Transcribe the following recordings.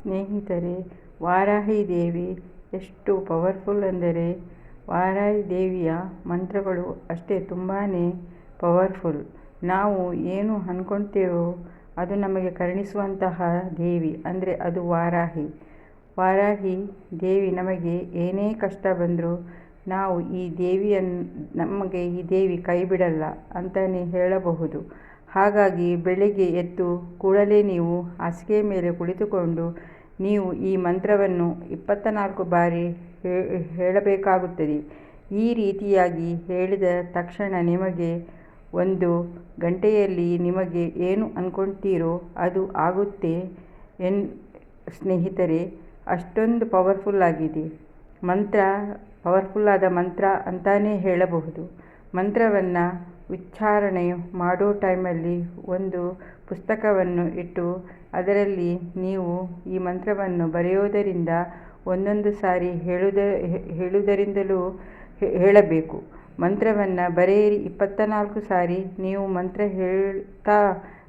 ಸ್ನೇಹಿತರೆ, ವಾರಾಹಿ ದೇವಿ, ಎಷ್ಟು ಪವರ್ಫುಲ್ ಅಂದರೆ ವಾರಾಹಿ ದೇವಿಯ ಮಂತ್ರಗಳು ಅಷ್ಟೇ ತುಂಬಾ ಪವರ್ಫುಲ್. ನಾವು ಏನು ಅಂದ್ಕೊಳ್ತೇವೋ ಅದು ನಮಗೆ ಕರುಣಿಸುವಂತಹ ದೇವಿ ಅಂದರೆ ಅದು ವಾರಾಹಿ. ವಾರಾಹಿ ದೇವಿ ನಮಗೆ ಏನೇ ಕಷ್ಟ ಬಂದರೂ ನಾವು ಈ ದೇವಿಯನ್ನು ನಮಗೆ ಈ ದೇವಿ ಕೈ ಬಿಡಲ್ಲ ಅಂತಲೇ ಹೇಳಬಹುದು. ಹಾಗಾಗಿ ಬೆಳಿಗ್ಗೆ ಎದ್ದು ಕೂಡಲೇ ನೀವು ಹಾಸಿಗೆ ಮೇಲೆ ಕುಳಿತುಕೊಂಡು ನೀವು ಈ ಮಂತ್ರವನ್ನು ಇಪ್ಪತ್ತ ನಾಲ್ಕು ಬಾರಿ ಹೇಳಬೇಕಾಗುತ್ತದೆ. ಈ ರೀತಿಯಾಗಿ ಹೇಳಿದ ತಕ್ಷಣ ನಿಮಗೆ ಒಂದು ಗಂಟೆಯಲ್ಲಿ ನಿಮಗೆ ಏನು ಅಂದ್ಕೊಳ್ತೀರೋ ಅದು ಆಗುತ್ತೆ ಎನ್, ಸ್ನೇಹಿತರೆ, ಅಷ್ಟೊಂದು ಪವರ್ಫುಲ್ ಆಗಿದೆ. ಮಂತ್ರ ಪವರ್ಫುಲ್ಲಾದ ಮಂತ್ರ ಅಂತಲೇ ಹೇಳಬಹುದು. ಮಂತ್ರವನ್ನು ಉಚ್ಚಾರಣೆ ಮಾಡೋ ಟೈಮಲ್ಲಿ ಒಂದು ಪುಸ್ತಕವನ್ನು ಇಟ್ಟು ಅದರಲ್ಲಿ ನೀವು ಈ ಮಂತ್ರವನ್ನು ಬರೆಯೋದರಿಂದ ಒಂದೊಂದು ಸಾರಿ ಹೇಳುದ ಹೇಳುವುದರಿಂದಲೂ ಹೇಳಬೇಕು. ಮಂತ್ರವನ್ನು ಬರೆಯಿರಿ. ಇಪ್ಪತ್ತನಾಲ್ಕು ಸಾರಿ ನೀವು ಮಂತ್ರ ಹೇಳ್ತಾ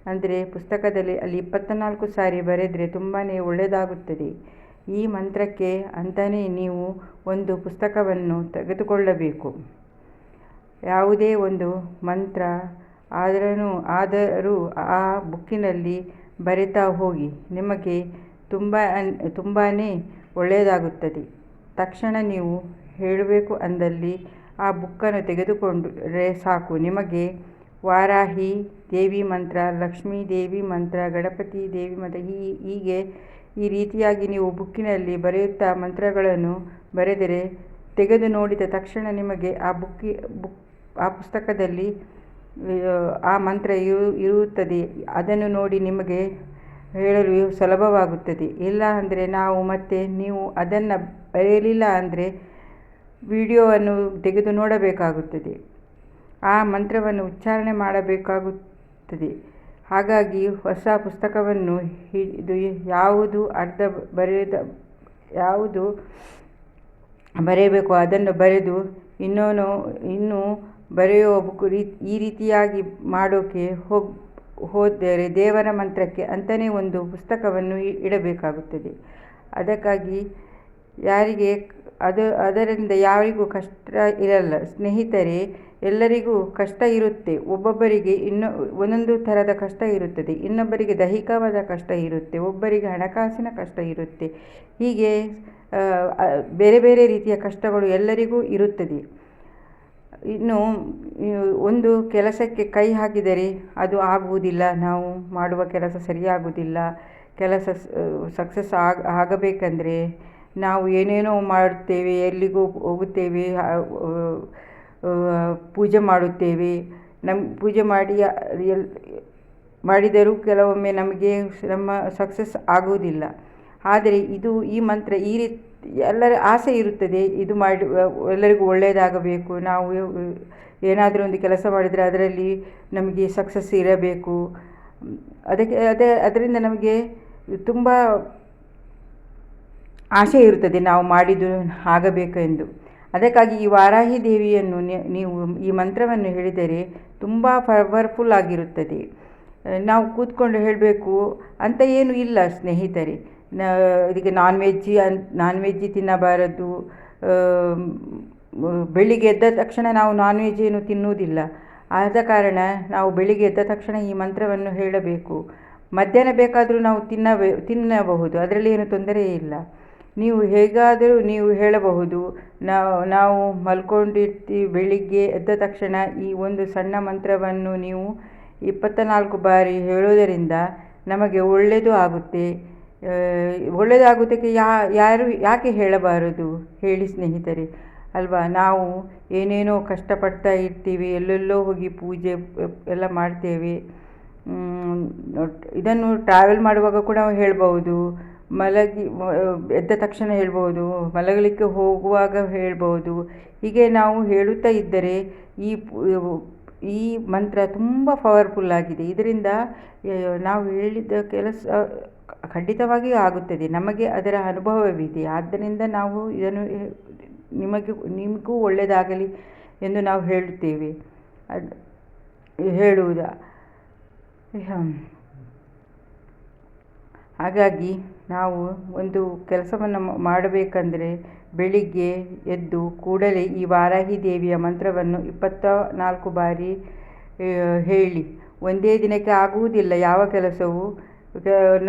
ಅಂದರೆ ಪುಸ್ತಕದಲ್ಲಿ ಅಲ್ಲಿ ಇಪ್ಪತ್ತನಾಲ್ಕು ಸಾರಿ ಬರೆದರೆ ತುಂಬಾ ಒಳ್ಳೆಯದಾಗುತ್ತದೆ. ಈ ಮಂತ್ರಕ್ಕೆ ಅಂತಲೇ ನೀವು ಒಂದು ಪುಸ್ತಕವನ್ನು ತೆಗೆದುಕೊಳ್ಳಬೇಕು. ಯಾವುದೇ ಒಂದು ಮಂತ್ರ ಆದರೂ ಆದರೂ ಆ ಬುಕ್ಕಿನಲ್ಲಿ ಬರಿತಾ ಹೋಗಿ, ನಿಮಗೆ ತುಂಬ ತುಂಬಾ ಒಳ್ಳೆಯದಾಗುತ್ತದೆ. ತಕ್ಷಣ ನೀವು ಹೇಳಬೇಕು ಅಂದಲ್ಲಿ ಆ ಬುಕ್ಕನ್ನು ತೆಗೆದುಕೊಂಡರೆ ಸಾಕು. ನಿಮಗೆ ವಾರಾಹಿ ದೇವಿ ಮಂತ್ರ, ಲಕ್ಷ್ಮೀ ದೇವಿ ಮಂತ್ರ, ಗಣಪತಿ ದೇವಿ ಮಂತ್ರ ಹೀಗೆ ಈ ರೀತಿಯಾಗಿ ನೀವು ಬುಕ್ಕಿನಲ್ಲಿ ಬರೆಯುತ್ತಾ ಮಂತ್ರಗಳನ್ನು ಬರೆದರೆ ತೆಗೆದು ನೋಡಿದ ತಕ್ಷಣ ನಿಮಗೆ ಆ ಬುಕ್ಕಿ, ಬುಕ್ ಆ ಪುಸ್ತಕದಲ್ಲಿ, ಆ ಮಂತ್ರ ಇರು, ಇರುತ್ತದೆ. ಅದನ್ನು ನೋಡಿ ನಿಮಗೆ ಹೇಳಲು ಸುಲಭವಾಗುತ್ತದೆ. ಇಲ್ಲ ಅಂದರೆ ನಾವು ಮತ್ತೆ ನೀವು ಅದನ್ನು ಬರೆಯಲಿಲ್ಲ ಅಂದರೆ ವಿಡಿಯೋವನ್ನು ತೆಗೆದು ನೋಡಬೇಕಾಗುತ್ತದೆ. ಆ ಮಂತ್ರವನ್ನು ಉಚ್ಚಾರಣೆ ಮಾಡಬೇಕಾಗುತ್ತದೆ. ಹಾಗಾಗಿ ಹೊಸ ಪುಸ್ತಕವನ್ನು ಇದು ಯಾವುದು ಅರ್ಧ ಬರೆದ, ಯಾವುದು ಬರೆಯಬೇಕು ಅದನ್ನು ಬರೆದು ಇನ್ನೂ ಇನ್ನೂ ಬರೆಯುವ ಬುಕ್ ರೀ, ಈ ರೀತಿಯಾಗಿ ಮಾಡೋಕ್ಕೆ ಹೋಗಿ, ಹೋದರೆ ದೇವರ ಮಂತ್ರಕ್ಕೆ ಅಂತಲೇ ಒಂದು ಪುಸ್ತಕವನ್ನು ಇಡಬೇಕಾಗುತ್ತದೆ. ಅದಕ್ಕಾಗಿ ಯಾರಿಗೆ ಅದು, ಅದರಿಂದ ಯಾರಿಗೂ ಕಷ್ಟ ಇರಲ್ಲ. ಸ್ನೇಹಿತರೆ, ಎಲ್ಲರಿಗೂ ಕಷ್ಟ ಇರುತ್ತೆ. ಒಬ್ಬೊಬ್ಬರಿಗೆ ಇನ್ನು, ಒಂದೊಂದು ಥರದ ಕಷ್ಟ ಇರುತ್ತದೆ. ಇನ್ನೊಬ್ಬರಿಗೆ ದೈಹಿಕವಾದ ಕಷ್ಟ ಇರುತ್ತೆ. ಒಬ್ಬರಿಗೆ ಹಣಕಾಸಿನ ಕಷ್ಟ ಇರುತ್ತೆ. ಹೀಗೆ ಬೇರೆ ಬೇರೆ ರೀತಿಯ ಕಷ್ಟಗಳು ಎಲ್ಲರಿಗೂ ಇರುತ್ತದೆ. ಇನ್ನು ಒಂದು ಕೆಲಸಕ್ಕೆ ಕೈ ಹಾಕಿದರೆ ಅದು ಆಗುವುದಿಲ್ಲ. ನಾವು ಮಾಡುವ ಕೆಲಸ ಸರಿಯಾಗುವುದಿಲ್ಲ. ಕೆಲಸ ಸಕ್ಸಸ್ ಆಗ, ಆಗಬೇಕಂದ್ರೆ ನಾವು ಏನೇನೋ ಮಾಡುತ್ತೇವೆ, ಎಲ್ಲಿಗೂ ಹೋಗುತ್ತೇವೆ ಪೂಜೆ ಮಾಡುತ್ತೇವೆ. ನಮ್ಮ ಪೂಜೆ ಮಾಡಿ ಎಲ್, ಮಾಡಿದರೂ ಕೆಲವೊಮ್ಮೆ ನಮಗೆ ನಮ್ಮ ಸಕ್ಸಸ್ ಆಗುವುದಿಲ್ಲ. ಆದರೆ ಇದು ಈ ಮಂತ್ರ ಈ ರೀತಿ ಎಲ್ಲರ ಆಸೆ ಇರುತ್ತದೆ, ಇದು ಮಾಡಿ ಎಲ್ಲರಿಗೂ ಒಳ್ಳೆಯದಾಗಬೇಕು, ನಾವು ಏನಾದರೂ ಒಂದು ಕೆಲಸ ಮಾಡಿದರೆ ಅದರಲ್ಲಿ ನಮಗೆ ಸಕ್ಸಸ್ ಇರಬೇಕು. ಅದಕ್ಕೆ, ಅದೇ, ಅದರಿಂದ ನಮಗೆ ತುಂಬ ಆಸೆ ಇರುತ್ತದೆ, ನಾವು ಮಾಡಿದ್ದು ಆಗಬೇಕೆಂದು ಅದಕ್ಕಾಗಿ ಈ ವಾರಾಹಿ ದೇವಿಯನ್ನು ನೀವು ಈ ಮಂತ್ರವನ್ನು ಹೇಳಿದರೆ ತುಂಬ ಪವರ್ಫುಲ್ ಆಗಿರುತ್ತದೆ. ನಾವು ಕೂತ್ಕೊಂಡು ಹೇಳಬೇಕು, ಅಂತ ಏನು ಇಲ್ಲ ಸ್ನೇಹಿತರೆ ಇದಕ್ಕೆ ನಾನ್ ವೆಜ್ಜಿ ನಾನ್ ವೆಜ್ಜಿ ತಿನ್ನಬಾರದು ಬೆಳಿಗ್ಗೆ ಎದ್ದ ತಕ್ಷಣ ನಾವು ನಾನ್ ವೆಜ್ ಏನು ತಿನ್ನುವುದಿಲ್ಲ. ಆದ ಕಾರಣ ನಾವು ಬೆಳಿಗ್ಗೆ ಎದ್ದ ತಕ್ಷಣ ಈ ಮಂತ್ರವನ್ನು ಹೇಳಬೇಕು. ಮಧ್ಯಾಹ್ನ ಬೇಕಾದರೂ ನಾವು ತಿನ್ನಬೇ, ತಿನ್ನಬಹುದು. ಅದರಲ್ಲಿ ಏನು ತೊಂದರೆ ಇಲ್ಲ. ನೀವು ಹೇಗಾದರೂ ನೀವು ಹೇಳಬಹುದು. ನಾವು ನಾವು ಮಲ್ಕೊಂಡಿರ್ತೀವಿ ಬೆಳಿಗ್ಗೆ ಎದ್ದ ತಕ್ಷಣ ಈ ಒಂದು ಸಣ್ಣ ಮಂತ್ರವನ್ನು ನೀವು ಇಪ್ಪತ್ತ ನಾಲ್ಕು ಬಾರಿ ಹೇಳೋದರಿಂದ ನಮಗೆ ಒಳ್ಳೆಯದು ಆಗುತ್ತೆ. ಒಳ್ಳೆಯದಾಗುವುದಕ್ಕೆ ಯಾರು ಯಾಕೆ ಹೇಳಬಾರದು? ಹೇಳಿ ಸ್ನೇಹಿತರೆ. ಅಲ್ವಾ? ನಾವು ಏನೇನೋ ಕಷ್ಟಪಡ್ತಾ ಇರ್ತೀವಿ, ಎಲ್ಲೆಲ್ಲೋ ಹೋಗಿ ಪೂಜೆ ಎಲ್ಲ ಮಾಡ್ತೇವೆ. ಇದನ್ನು ಟ್ರಾವೆಲ್ ಮಾಡುವಾಗ ಕೂಡ ಹೇಳ್ಬೋದು ಮಲಗಿ ಎದ್ದ ತಕ್ಷಣ ಹೇಳ್ಬೋದು ಮಲಗಲಿಕ್ಕೆ ಹೋಗುವಾಗ ಹೇಳ್ಬೋದು ಹೀಗೆ ನಾವು ಹೇಳುತ್ತಾ ಇದ್ದರೆ ಈ ಈ ಮಂತ್ರ ತುಂಬ ಪವರ್ಫುಲ್ ಆಗಿದೆ. ಇದರಿಂದ ನಾವು ಹೇಳಿದ ಕೆಲಸ ಖಂಡಿತವಾಗಿಯೂ ಆಗುತ್ತದೆ. ನಮಗೆ ಅದರ ಅನುಭವವಿದೆ. ಆದ್ದರಿಂದ ನಾವು ಇದನ್ನು ನಿಮಗೆ, ನಿಮಗೂ ಒಳ್ಳೆಯದಾಗಲಿ ಎಂದು ನಾವು ಹೇಳುತ್ತೇವೆ. ಅದು, ಹೇಳುವುದ ಹಾಗಾಗಿ ನಾವು ಒಂದು ಕೆಲಸವನ್ನು ಮಾಡಬೇಕಂದರೆ ಬೆಳಿಗ್ಗೆ ಎದ್ದು ಕೂಡಲೇ ಈ ವಾರಾಹಿ ದೇವಿಯ ಮಂತ್ರವನ್ನು ಇಪ್ಪತ್ತ ನಾಲ್ಕು ಬಾರಿ ಹೇಳಿ. ಒಂದೇ ದಿನಕ್ಕೆ ಆಗುವುದಿಲ್ಲ ಯಾವ ಕೆಲಸವೂ.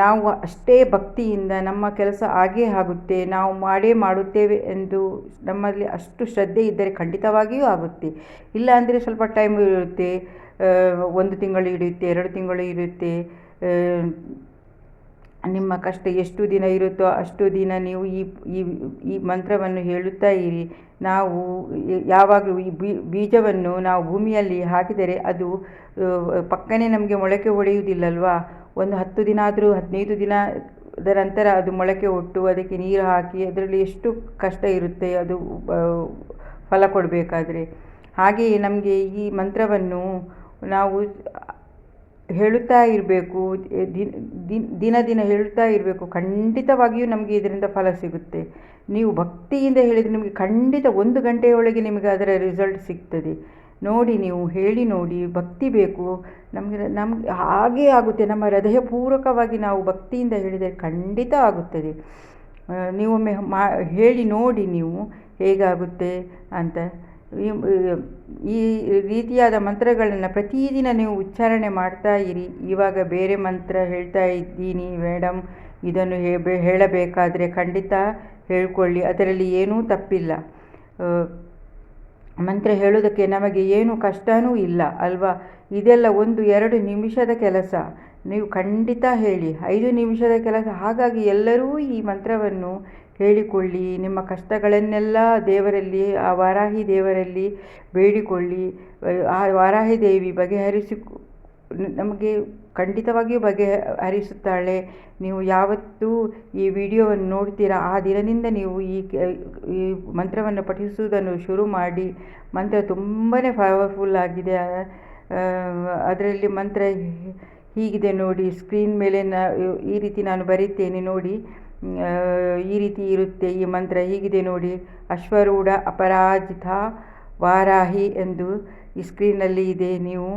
ನಾವು ಅಷ್ಟೇ ಭಕ್ತಿಯಿಂದ ನಮ್ಮ ಕೆಲಸ ಆಗೇ ಆಗುತ್ತೆ, ನಾವು ಮಾಡೇ ಮಾಡುತ್ತೇವೆ ಎಂದು ನಮ್ಮಲ್ಲಿ ಅಷ್ಟು ಶ್ರದ್ಧೆ ಇದ್ದರೆ ಖಂಡಿತವಾಗಿಯೂ ಆಗುತ್ತೆ. ಇಲ್ಲ ಅಂದರೆ ಸ್ವಲ್ಪ ಟೈಮ್ ಇರುತ್ತೆ ಒಂದು ತಿಂಗಳು ಹಿಡಿಯುತ್ತೆ, ಎರಡು ತಿಂಗಳು ಇರುತ್ತೆ ನಿಮ್ಮ ಕಷ್ಟ ಎಷ್ಟು ದಿನ ಇರುತ್ತೋ ಅಷ್ಟು ದಿನ ನೀವು ಈ ಈ ಈ ಮಂತ್ರವನ್ನು ಹೇಳುತ್ತಾ ಇರಿ. ನಾವು ಯಾವಾಗಲೂ ಈ ಬೀಜವನ್ನು ನಾವು ಭೂಮಿಯಲ್ಲಿ ಹಾಕಿದರೆ ಅದು ಪಕ್ಕನೆ ನಮಗೆ ಮೊಳಕೆ ಒಡೆಯುವುದಿಲ್ಲಲ್ವಾ? ಒಂದು ಹತ್ತು ದಿನ ಆದರೂ, ಹದಿನೈದು ದಿನ ಅದರ ನಂತರ ಅದು ಮೊಳಕೆ ಒಟ್ಟು, ಅದಕ್ಕೆ ನೀರು ಹಾಕಿ, ಅದರಲ್ಲಿ ಎಷ್ಟು ಕಷ್ಟ ಇರುತ್ತೆ ಅದು ಫಲ ಕೊಡಬೇಕಾದ್ರೆ. ಹಾಗೆಯೇ ನಮಗೆ ಈ ಮಂತ್ರವನ್ನು ನಾವು ಹೇಳುತ್ತಾ ಇರಬೇಕು ದಿನ ದಿನ ಹೇಳುತ್ತಾ ಇರಬೇಕು. ಖಂಡಿತವಾಗಿಯೂ ನಮಗೆ ಇದರಿಂದ ಫಲ ಸಿಗುತ್ತೆ. ನೀವು ಭಕ್ತಿಯಿಂದ ಹೇಳಿದರೆ ನಿಮಗೆ ಖಂಡಿತ ಒಂದು ಗಂಟೆಯೊಳಗೆ ನಿಮಗೆ ಅದರ ರಿಸಲ್ಟ್ ಸಿಗ್ತದೆ. ನೋಡಿ ನೀವು ಹೇಳಿ ನೋಡಿ, ಭಕ್ತಿ ಬೇಕು. ನಮಗೆ ನಮ್ಗೆ ಹಾಗೇ ಆಗುತ್ತೆ. ನಮ್ಮ ಹೃದಯಪೂರ್ವಕವಾಗಿ ನಾವು ಭಕ್ತಿಯಿಂದ ಹೇಳಿದರೆ ಖಂಡಿತ ಆಗುತ್ತದೆ. ನೀವೊಮ್ಮೆ ಮಾ, ಹೇಳಿ ನೋಡಿ ನೀವು ಹೇಗಾಗುತ್ತೆ ಅಂತ. ಈ ರೀತಿಯಾದ ಮಂತ್ರಗಳನ್ನು ಪ್ರತಿದಿನ ನೀವು ಉಚ್ಚಾರಣೆ ಮಾಡ್ತಾ ಇರಿ. ಇವಾಗ ಬೇರೆ ಮಂತ್ರ ಹೇಳ್ತಾ ಇದ್ದೀನಿ ಮೇಡಮ್ ಇದನ್ನು ಹೇಳಬೇಕಾದರೆ ಖಂಡಿತ ಹೇಳ್ಕೊಳ್ಳಿ. ಅದರಲ್ಲಿ ಏನೂ ತಪ್ಪಿಲ್ಲ. ಮಂತ್ರ ಹೇಳೋದಕ್ಕೆ ನಮಗೆ ಏನು ಕಷ್ಟವೂ ಇಲ್ಲ, ಅಲ್ವಾ? ಇದೆಲ್ಲ ಒಂದು ಎರಡು ನಿಮಿಷದ ಕೆಲಸ. ನೀವು ಖಂಡಿತ ಹೇಳಿ, ಐದು ನಿಮಿಷದ ಕೆಲಸ. ಹಾಗಾಗಿ ಎಲ್ಲರೂ ಈ ಮಂತ್ರವನ್ನು ಹೇಳಿಕೊಳ್ಳಿ. ನಿಮ್ಮ ಕಷ್ಟಗಳನ್ನೆಲ್ಲ ದೇವರಲ್ಲಿ, ಆ ವಾರಾಹಿ ದೇವರಲ್ಲಿ ಬೇಡಿಕೊಳ್ಳಿ. ಆ ವಾರಾಹಿ ದೇವಿ ಬಗೆಹರಿಸಿ ನಮಗೆ ಖಂಡಿತವಾಗಿಯೂ ಬಗೆಹರಿಸುತ್ತಾಳೆ. ನೀವು ಯಾವತ್ತೂ ಈ ವಿಡಿಯೋವನ್ನು ನೋಡ್ತೀರಾ? ಆ ದಿನದಿಂದ ನೀವು ಈ ಈ ಮಂತ್ರವನ್ನು ಪಠಿಸುವುದನ್ನು ಶುರು ಮಾಡಿ. ಮಂತ್ರ ತುಂಬಾ ಪವರ್ಫುಲ್ ಆಗಿದೆ. ಅದರಲ್ಲಿ ಮಂತ್ರ ಹೀಗಿದೆ ನೋಡಿ ಸ್ಕ್ರೀನ್ ಮೇಲೆ ನಾ, ಈ ರೀತಿ ನಾನು ಬರೀತೇನೆ ನೋಡಿ ಈ ರೀತಿ ಇರುತ್ತೆ ಈ ಮಂತ್ರ ಹೀಗಿದೆ ನೋಡಿ, ಅಶ್ವರೂಢ ಅಪರಾಜಿತ ವಾರಾಹಿ ಎಂದು ಈ ಸ್ಕ್ರೀನಲ್ಲಿ ಇದೆ. ನೀವು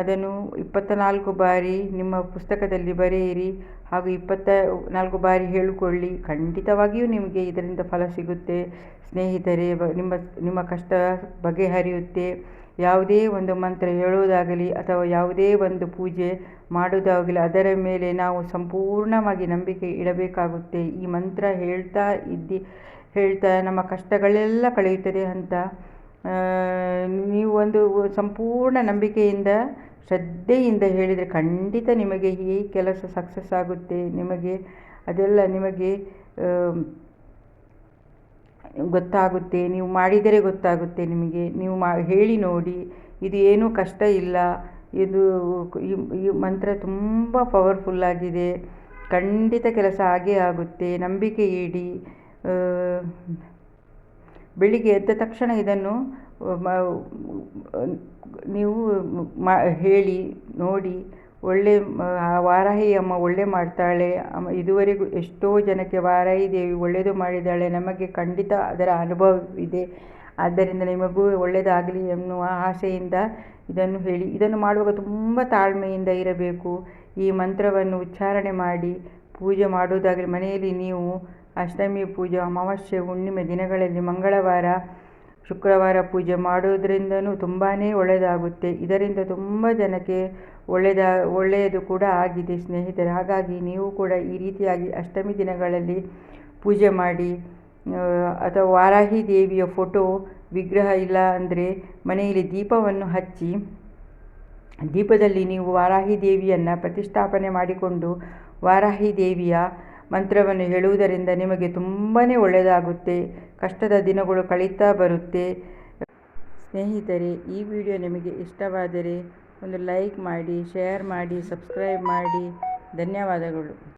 ಅದನ್ನು ಇಪ್ಪತ್ತ ನಾಲ್ಕು ಬಾರಿ ನಿಮ್ಮ ಪುಸ್ತಕದಲ್ಲಿ ಬರೆಯಿರಿ ಹಾಗೂ ಇಪ್ಪತ್ತ ನಾಲ್ಕು ಬಾರಿ ಹೇಳಿಕೊಳ್ಳಿ. ಖಂಡಿತವಾಗಿಯೂ ನಿಮಗೆ ಇದರಿಂದ ಫಲ ಸಿಗುತ್ತೆ. ಸ್ನೇಹಿತರೆ, ನಿಮ್ಮ ನಿಮ್ಮ ಕಷ್ಟ ಬಗೆಹರಿಯುತ್ತೆ. ಯಾವುದೇ ಒಂದು ಮಂತ್ರ ಹೇಳುವುದಾಗಲಿ ಅಥವಾ ಯಾವುದೇ ಒಂದು ಪೂಜೆ ಮಾಡುವುದಾಗಲಿ ಅದರ ಮೇಲೆ ನಾವು ಸಂಪೂರ್ಣವಾಗಿ ನಂಬಿಕೆ ಇಡಬೇಕಾಗುತ್ತೆ. ಈ ಮಂತ್ರ ಹೇಳ್ತಾ ಇದ್ದಿ, ಹೇಳ್ತಾ ನಮ್ಮ ಕಷ್ಟಗಳೆಲ್ಲ ಕಳೆಯುತ್ತದೆ ಅಂತ ನೀವು ಒಂದು ಸಂಪೂರ್ಣ ನಂಬಿಕೆಯಿಂದ, ಶ್ರದ್ಧೆಯಿಂದ ಹೇಳಿದರೆ ಖಂಡಿತ ನಿಮಗೆ ಈ ಕೆಲಸ ಸಕ್ಸಸ್ ಆಗುತ್ತೆ. ನಿಮಗೆ ಅದೆಲ್ಲ ನಿಮಗೆ ಗೊತ್ತಾಗುತ್ತೆ, ನೀವು ಮಾಡಿದರೆ ಗೊತ್ತಾಗುತ್ತೆ ನಿಮಗೆ. ನೀವು ಮಾ, ಹೇಳಿ ನೋಡಿ, ಇದು ಏನೂ ಕಷ್ಟ ಇಲ್ಲ. ಇದು ಈ ಮಂತ್ರ ತುಂಬ ಪವರ್ಫುಲ್ಲಾಗಿದೆ ಖಂಡಿತ ಕೆಲಸ ಆಗೇ ಆಗುತ್ತೆ. ನಂಬಿಕೆ ಇಡಿ. ಬೆಳಿಗ್ಗೆ ಎದ್ದ ತಕ್ಷಣ ಇದನ್ನು ನೀವು ಮಾ, ಹೇಳಿ, ನೋಡಿ. ಒಳ್ಳೆ ವಾರಾಹಿ ಅಮ್ಮ ಒಳ್ಳೆ ಮಾಡ್ತಾಳೆ. ಇದುವರೆಗೂ ಎಷ್ಟೋ ಜನಕ್ಕೆ ವಾರಾಹಿ ದೇವಿ ಒಳ್ಳೆಯದು ಮಾಡಿದ್ದಾಳೆ. ನಮಗೆ ಖಂಡಿತ ಅದರ ಅನುಭವವಿದೆ ಆದ್ದರಿಂದ ನಿಮಗೂ ಒಳ್ಳೆಯದಾಗಲಿ ಎನ್ನುವ ಆಸೆಯಿಂದ ಇದನ್ನು ಹೇಳಿ. ಇದನ್ನು ಮಾಡುವಾಗ ತುಂಬ ತಾಳ್ಮೆಯಿಂದ ಇರಬೇಕು. ಈ ಮಂತ್ರವನ್ನು ಉಚ್ಚಾರಣೆ ಮಾಡಿ ಪೂಜೆ ಮಾಡುವುದಾಗಲಿ, ಮನೆಯಲ್ಲಿ ನೀವು ಅಷ್ಟಮಿ ಪೂಜೆ, ಅಮಾವಾಸ್ಯೆ, ಹುಣ್ಣಿಮೆ ದಿನಗಳಲ್ಲಿ ಮಂಗಳವಾರ ಶುಕ್ರವಾರ ಪೂಜೆ ಮಾಡೋದ್ರಿಂದನೂ ತುಂಬಾ ಒಳ್ಳೆಯದಾಗುತ್ತೆ. ಇದರಿಂದ ತುಂಬ ಜನಕ್ಕೆ ಒಳ್ಳೆಯದ, ಒಳ್ಳೆಯದು ಕೂಡ ಆಗಿದೆ ಸ್ನೇಹಿತರೆ. ಹಾಗಾಗಿ ನೀವು ಕೂಡ ಈ ರೀತಿಯಾಗಿ ಅಷ್ಟಮಿ ದಿನಗಳಲ್ಲಿ ಪೂಜೆ ಮಾಡಿ ಅಥವಾ ವಾರಾಹಿ ದೇವಿಯ ಫೋಟೋ ವಿಗ್ರಹ ಇಲ್ಲ ಅಂದರೆ ಮನೆಯಲ್ಲಿ ದೀಪವನ್ನು ಹಚ್ಚಿ, ದೀಪದಲ್ಲಿ ನೀವು ವಾರಾಹಿ ದೇವಿಯನ್ನು ಪ್ರತಿಷ್ಠಾಪನೆ ಮಾಡಿಕೊಂಡು ವಾರಾಹಿ ದೇವಿಯ ಮಂತ್ರವನ್ನು ಹೇಳುವುದರಿಂದ ನಿಮಗೆ ತುಂಬಾ ಒಳ್ಳೆಯದಾಗುತ್ತೆ. ಕಷ್ಟದ ದಿನಗಳು ಕಳೀತಾ ಬರುತ್ತೆ. ಸ್ನೇಹಿತರೆ, ಈ ವಿಡಿಯೋ ನಿಮಗೆ ಇಷ್ಟವಾದರೆ ಒಂದು ಲೈಕ್ ಮಾಡಿ, ಶೇರ್ ಮಾಡಿ, ಸಬ್ಸ್ಕ್ರೈಬ್ ಮಾಡಿ. ಧನ್ಯವಾದಗಳು.